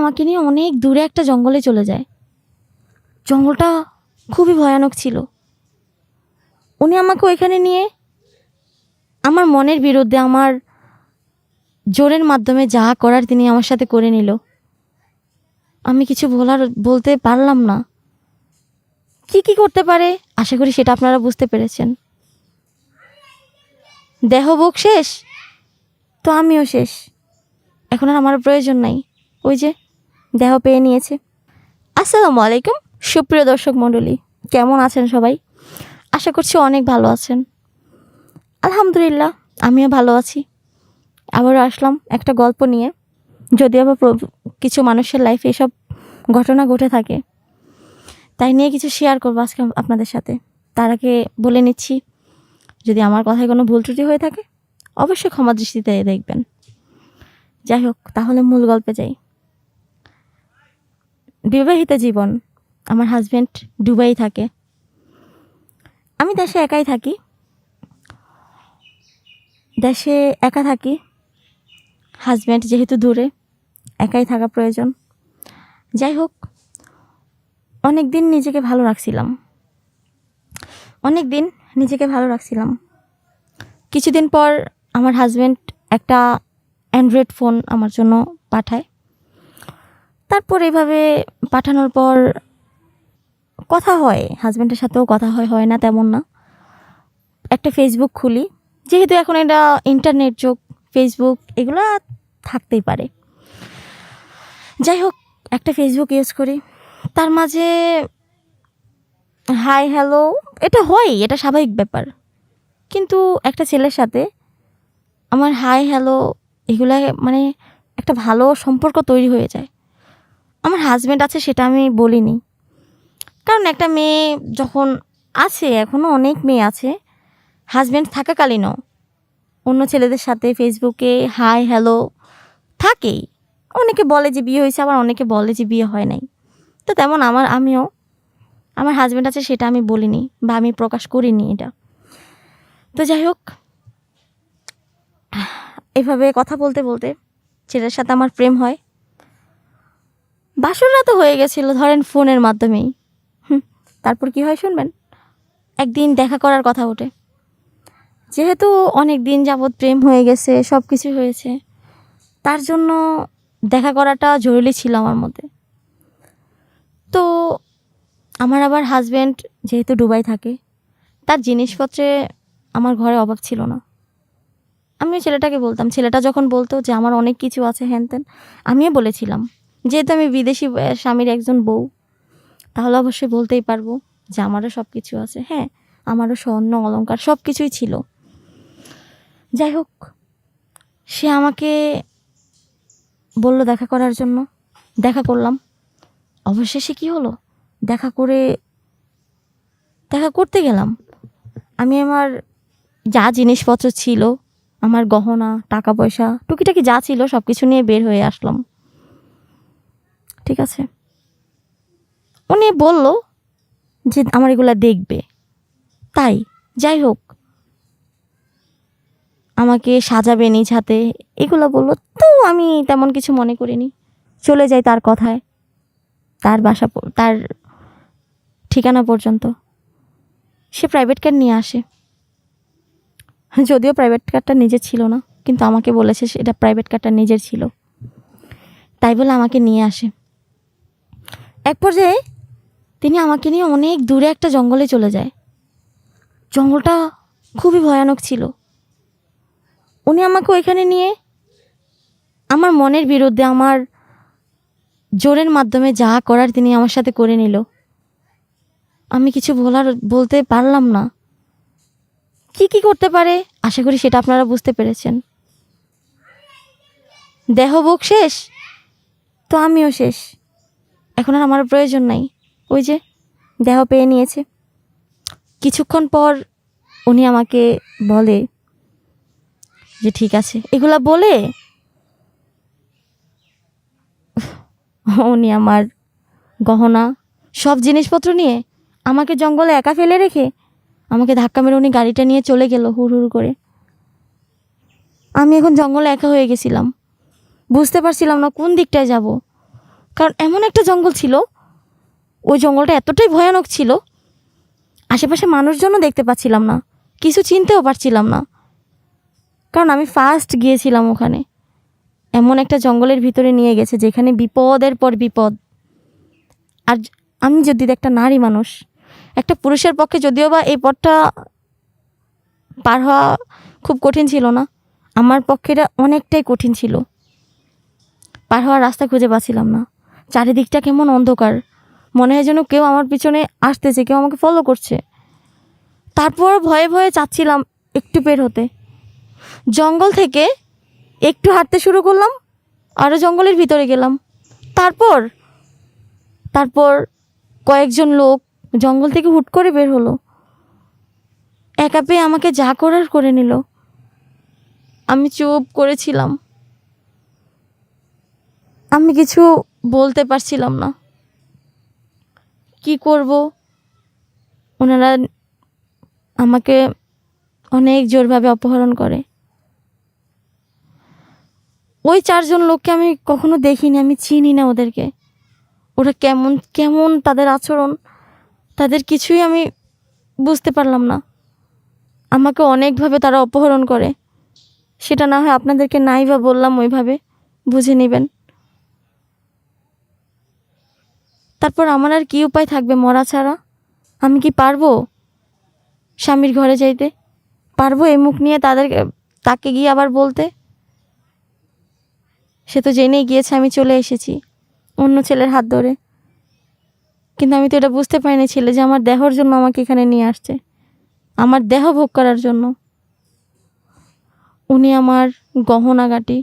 আমাকে নিয়ে অনেক দূরে একটা জঙ্গলে চলে যায়। জঙ্গলটা খুবই ভয়ানক ছিল। উনি আমাকে ওইখানে নিয়ে আমার মনের বিরুদ্ধে, আমার জোরের মাধ্যমে যা করার তিনি আমার সাথে করে নিল। আমি কিছু বলার, বলতে পারলাম না। কি কি করতে পারে? আশা করি সেটা আপনারা বুঝতে পেরেছেন। দেহ ভোগ শেষ? তো আমিও শেষ। এখন আর আমার প্রয়োজন নাই। ওই যে দেহ পেয়ে নিয়েছে। আসসালামু আলাইকুম, সুপ্রিয় দর্শক মণ্ডলী, কেমন আছেন সবাই? আশা করছি অনেক ভালো আছেন। আলহামদুলিল্লাহ, আমিও ভালো আছি। আবারও আসলাম একটা গল্প নিয়ে। যদি আবার কিছু মানুষের লাইফে এসব ঘটনা ঘটে থাকে। তাই নিয়ে কিছু শেয়ার করব আজকে আপনাদের সাথে। তার আগে বলে নিচ্ছি, যদি আমার কথায় কোনো ভুল ত্রুটি হয়ে থাকে, অবশ্যই ক্ষমা দৃষ্টিতে দেখবেন। যাই হোক, তাহলে মূল গল্পে যাই। বিবাহিত জীবন। আমার হাজব্যান্ড দুবাই থাকে। আমি দেশে একাই থাকি। দেশে একা থাকি। হাজব্যান্ড যেহেতু দূরে, একাই থাকা প্রয়োজন। যাই হোক অনেক দিন নিজেকে ভালো রাখছিলাম। অনেক দিন নিজেকে ভালো রাখছিলাম। কিছুদিন পর আমার হাজব্যান্ড একটা অ্যান্ড্রয়েড ফোন আমার জন্য পাঠায়। তারপর এইভাবে পাঠানোর পর কথা হয় হাজব্যান্ডের সাথেও কথা হয় হয় না তেমন না। একটা ফেসবুক খুলি, যেহেতু এখন এটা ইন্টারনেট যোগ ফেসবুক এগুলো থাকতেই পারে। যাই হোক, একটা ফেসবুক ইউজ করি, তার মাঝে হাই হ্যালো এটা হয় এটা স্বাভাবিক ব্যাপার। কিন্তু একটা ছেলের সাথে আমার হাই হ্যালো এগুলা মানে একটা ভালো সম্পর্ক তৈরি হয়ে যায়। আমার হাজব্যান্ড আছে সেটা আমি বলিনি। কারণ একটা মেয়ে যখন আছে এখনও অনেক মেয়ে আছে হাজব্যান্ড থাকাকালীনও অন্য ছেলেদের সাথে ফেসবুকে হাই হ্যালো থাকেই। অনেকে বলে যে বিয়ে হয়েছে, আবার অনেকে বলে যে বিয়ে হয় নাই। তো তেমন আমার, আমিও, আমার হাজব্যান্ড আছে সেটা আমি বলিনি বা আমি প্রকাশ করিনি এটা। তো যাই হোক, এভাবে কথা বলতে বলতে ছেলের সাথে আমার প্রেম হয়। বাসররা তো হয়ে গেছিল, ধরেন ফোনের মাধ্যমেই। তারপর কি হয় শুনবেন? একদিন দেখা করার কথা ওঠে। যেহেতু অনেক দিন যাবৎ প্রেম হয়ে গেছে সব কিছু হয়েছে, তার জন্য দেখা করাটা জরুরি ছিল আমার মধ্যে। তো আমার আবার হাজব্যান্ড যেহেতু দুবাই থাকে, তার জিনিসপত্রে আমার ঘরে অভাব ছিল না। আমি ওই ছেলেটাকে বলতাম, ছেলেটা যখন বলতো যে, আমার অনেক কিছু আছে হ্যান ত্যান আমিও বলেছিলাম। যেহেতু আমি বিদেশি স্বামীর একজন বউ, তাহলে অবশ্যই বলতেই পারব যে আমারও সব কিছু আছে। হ্যাঁ আমারও স্বর্ণ অলঙ্কার সব কিছুই ছিল। যাই হোক, সে আমাকে বলল দেখা করার জন্য। দেখা করলাম। অবশেষে কি হলো? দেখা করে, দেখা করতে গেলাম। আমি আমার যা জিনিসপত্র ছিল, আমার গহনা, টাকা পয়সা, টুকিটাকি যা ছিল সব কিছু নিয়ে বের হয়ে আসলাম। ঠিক আছে? উনি বলল যে আমার এগুলা দেখবে। তাই, যাই হোক। আমাকে সাজাবে নিজ হাতে। এগুলো বলল, তো আমি তেমন কিছু মনে করিনি। চলে যাই তার কথায়। তার বাসা তার ঠিকানা পর্যন্ত। সে প্রাইভেট কার নিয়ে আসে। যদিও প্রাইভেট কারটা নিজের ছিল না, কিন্তু আমাকে বলেছে সেটা প্রাইভেট কারটা নিজের ছিল। তাই বলে আমাকে নিয়ে আসে। এক পর্যায়ে তিনি আমাকে নিয়ে অনেক দূরে একটা জঙ্গলে চলে যায়। জঙ্গলটা খুবই ভয়ানক ছিল। উনি আমাকে ওইখানে নিয়ে আমার মনের বিরুদ্ধে, আমার জোরের মাধ্যমে যা করার তিনি আমার সাথে করে নিল। আমি কিছু বলার, বলতে পারলাম না। কি কি করতে পারে? আশা করি সেটা আপনারা বুঝতে পেরেছেন। দেহ ভোগ শেষ? তো আমিও শেষ। এখন আর আমার প্রয়োজন নাই। ওই যে, দেহ পেয়ে নিয়েছে। কিছুক্ষণ পর উনি আমাকে বলে যে, ঠিক আছে। এগুলা বলে উনি আমার গহনা, সব জিনিসপত্র নিয়ে আমাকে জঙ্গলে একা ফেলে রেখে আমাকে ধাক্কা মেরে উনি গাড়িটা নিয়ে চলে গেল হুড় হুড় করে। আমি এখন জঙ্গলে একা হয়ে গেছিলাম। বুঝতে পারছিলাম না কোন দিকটায় যাব। কারণ এমন একটা জঙ্গল ছিল, ওই জঙ্গলটা এতটাই ভয়ানক ছিল, আশেপাশে মানুষজনও দেখতে পাচ্ছিলাম না, কিছু চিনতেও পারছিলাম না। কারণ আমি ফার্স্ট গিয়েছিলাম ওখানে। এমন একটা জঙ্গলের ভিতরে নিয়ে গেছে, যেখানে বিপদের পর বিপদ। আর আমি যদি একটা নারী মানুষ, একটা পুরুষের পক্ষে যদিও বা এই পথটা পার হওয়া খুব কঠিন ছিল না, আমার পক্ষে এটা অনেকটাই কঠিন ছিল। পার হওয়ার রাস্তা খুঁজে পাচ্ছিলাম না। চারিদিকটা কেমন অন্ধকার। মনে হয় যেন কেউ আমার পিছনে আসতেছে, কেউ আমাকে ফলো করছে। তারপর ভয়ে ভয়ে চাচ্ছিলাম একটু বের হতে। জঙ্গল থেকে একটু হাঁটতে শুরু করলাম আরও জঙ্গলের ভিতরে গেলাম। তারপর তারপর কয়েকজন লোক জঙ্গল থেকে হুট করে বের হলো। একা পেয়ে আমাকে যা করার করে নিল। আমি চুপ করেছিলাম। আমি কিছু বলতে পারছিলাম না। কি করব? ওনারা আমাকে অনেক জোরভাবে অপহরণ করে। ওই চারজন লোককে আমি কখনো দেখিনি, আমি চিনি না ওদেরকে। ওরা কেমন কেমন তাদের আচরণ, তাদের কিছুই আমি বুঝতে পারলাম না। আমাকে অনেকভাবে তারা অপহরণ করে। সেটা না হয় আপনাদেরকে নাই বা বললাম ওইভাবে, বুঝে নেবেন। তারপর আমার আর কি উপায় থাকবে মরা ছাড়া? আমি কি পারব স্বামীর ঘরে যাইতে? পারব এই মুখ নিয়ে তাদের, তাকে গিয়ে আবার বলতে? সে তো জেনেই গিয়েছে আমি চলে এসেছি, অন্য ছেলের হাত ধরে। কিন্তু আমি তো এটা বুঝতে পারিনি ছেলে যে আমার দেহর জন্য আমাকে এখানে নিয়ে আসছে। আমার দেহ ভোগ করার জন্য। উনি আমার গহনাগাটি,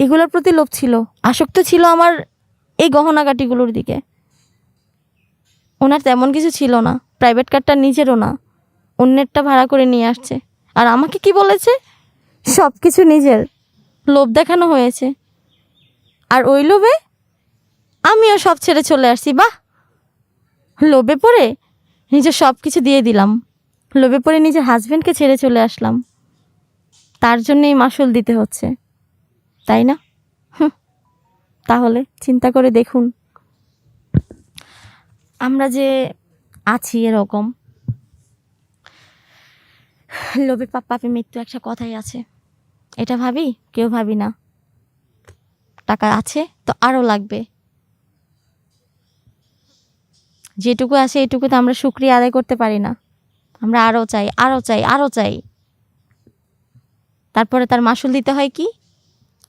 এগুলোর প্রতি লোভ ছিল, আসক্ত ছিল আমার এই গহনাগাটিগুলোর দিকে। ওনার তেমন কিছু ছিল না প্রাইভেট কারটা নিজেরও না। অন্যেরটা ভাড়া করে নিয়ে আসছে। আর আমাকে কি বলেছে? সব কিছু নিজের। লোভ দেখানো হয়েছে। আর ওই লোভে আমিও সব ছেড়ে চলে আসছি বাহ! লোভে পড়ে নিজের সব কিছু দিয়ে দিলাম। লোভে পড়ে নিজের হাজব্যান্ডকে ছেড়ে চলে আসলাম। তার জন্যই মাসুল দিতে হচ্ছে। তাই না? তাহলে চিন্তা করে দেখুন। আমরা যে আছি এরকম, লোভে পাপ পাপে মৃত্যু একটা কথাই আছে। এটা ভাবি? কেউ ভাবি না। টাকা আছে তো আরও লাগবে। যেটুকু আছে এটুকুতে আমরা সুক্রিয়া আদায় করতে পারি না। আমরা আরও চাই আরও চাই আরও চাই। তারপরে তার মাসুল দিতে হয় কি?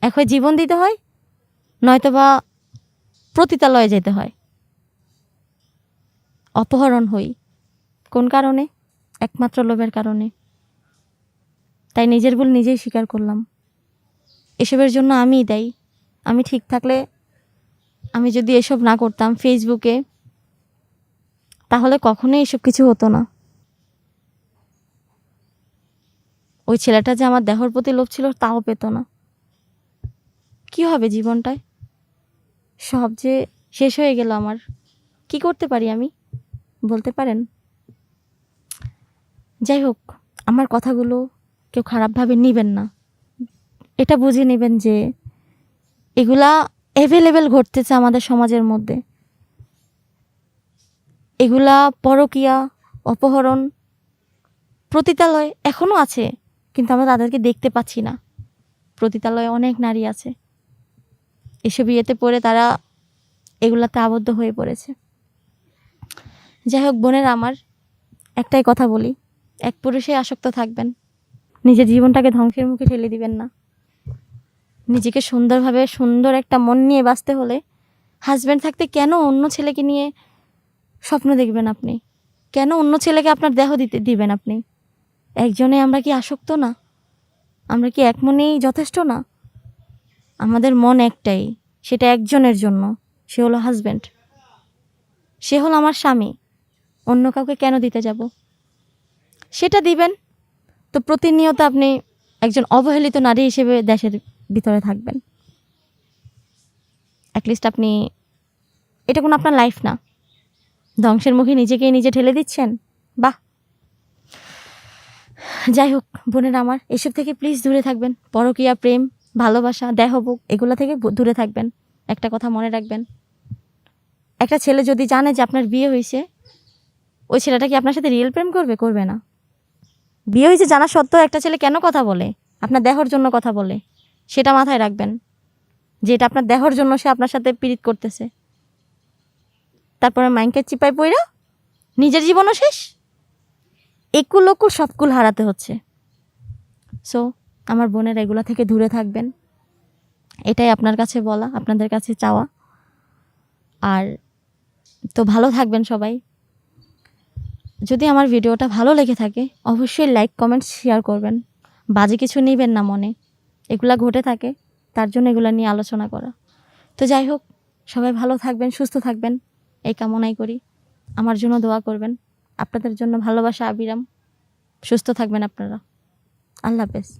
হয় জীবন দিতে হয় নয়তো বা প্রতিতালয়ে যেতে হয়। অপহরণ হই। কোন কারণে? একমাত্র লোভের কারণে। তাই নিজের ভুল নিজেই স্বীকার করলাম। এসবের জন্য আমিই দায়ী। আমি ঠিক থাকলে আমি যদি এসব না করতাম ফেসবুকে, তাহলে কখনোই এসব কিছু হতো না। ওই ছেলেটা যে আমার দেহর প্রতি লোভ ছিল, তাও পেত না। কি হবে জীবনটায়? সব যে শেষ হয়ে গেল আমার। কি করতে পারি আমি? বলতে পারেন? যাই হোক, আমার কথাগুলো কেউ খারাপভাবে নেবেন না। এটা বুঝে নেবেন যে এগুলা অ্যাভেলেবেল ঘটতেছে আমাদের সমাজের মধ্যে। এগুলা পরকিয়া, অপহরণ প্রতিতালয় এখনও আছে, কিন্তু আমরা তাদেরকে দেখতে পাচ্ছি না। প্রতিতালয়ে অনেক নারী আছে। এসব ইয়েতে পড়ে তারা এগুলাতে আবদ্ধ হয়ে পড়েছে। যাই হোক, বোনের আমার একটাই কথা বলি। এক পুরুষে আসক্ত থাকবেন। নিজের জীবনটাকে ধ্বংসের মুখে ঠেলে দিবেন না। নিজেকে সুন্দরভাবে সুন্দর একটা মন নিয়ে বাঁচতে হলে হাজব্যান্ড থাকতে কেন অন্য ছেলেকে নিয়ে স্বপ্ন দেখবেন আপনি? কেন অন্য ছেলেকে আপনার দেহ দিতে, দিবেন আপনি? একজনে আমরা কি আসক্ত না? আমরা কি এক মনেই যথেষ্ট না? আমাদের মন একটাই, সেটা একজনের জন্য। সে হলো হাজব্যান্ড সে হলো আমার স্বামী। অন্য কাউকে কেন দিতে যাব? সেটা দিবেন। তো প্রতিনিয়ত আপনি একজন অবহেলিত নারী হিসেবে দেশের ভিতরে থাকবেন। অ্যাটলিস্ট আপনি, এটা কোনো আপনার লাইফ না। ধ্বংসের মুখে নিজেকেই নিজে ঠেলে দিচ্ছেন? বাহ! যাই হোক, বোনের আমার, এসব থেকে প্লিজ দূরে থাকবেন। পরকীয়া, প্রেম, ভালোবাসা দেহভোগ এগুলো থেকে দূরে থাকবেন। একটা কথা মনে রাখবেন। একটা ছেলে যদি জানে যে আপনার বিয়ে হয়েছে ওই ছেলেটা কি আপনার সাথে রিয়েল প্রেম করবে? করবে না। বিয়ে হয়েছে জানা সত্ত্বেও একটা ছেলে কেন কথা বলে? আপনার দেহর জন্য কথা বলে। সেটা মাথায় রাখবেন যে এটা আপনার দেহর জন্য সে আপনার সাথে পীড়িত করতেছে। তারপরে মাইন্ডকে চিপায় পইরা নিজের জীবনও শেষ। একুল ওকুল সবকুল হারাতে হচ্ছে। সো আমার বোনের এগুলা থেকে দূরে থাকবেন। এটাই আপনার কাছে বলা, আপনাদের কাছে চাওয়া। আর তো ভালো থাকবেন সবাই। যদি আমার ভিডিওটা ভালো লেগে থাকে, অবশ্যই লাইক কমেন্ট শেয়ার করবেন। বাজে কিছু নেবেন না মনে। এগুলা ঘটে থাকে, তার জন্য এগুলো নিয়ে আলোচনা করা। তো যাই হোক, সবাই ভালো থাকবেন, সুস্থ থাকবেন। এই কামনাই করি। আমার জন্য দোয়া করবেন। আপনাদের জন্য ভালোবাসা, আবিরাম। সুস্থ থাকবেন আপনারা। আল্লাহ হাফেজ।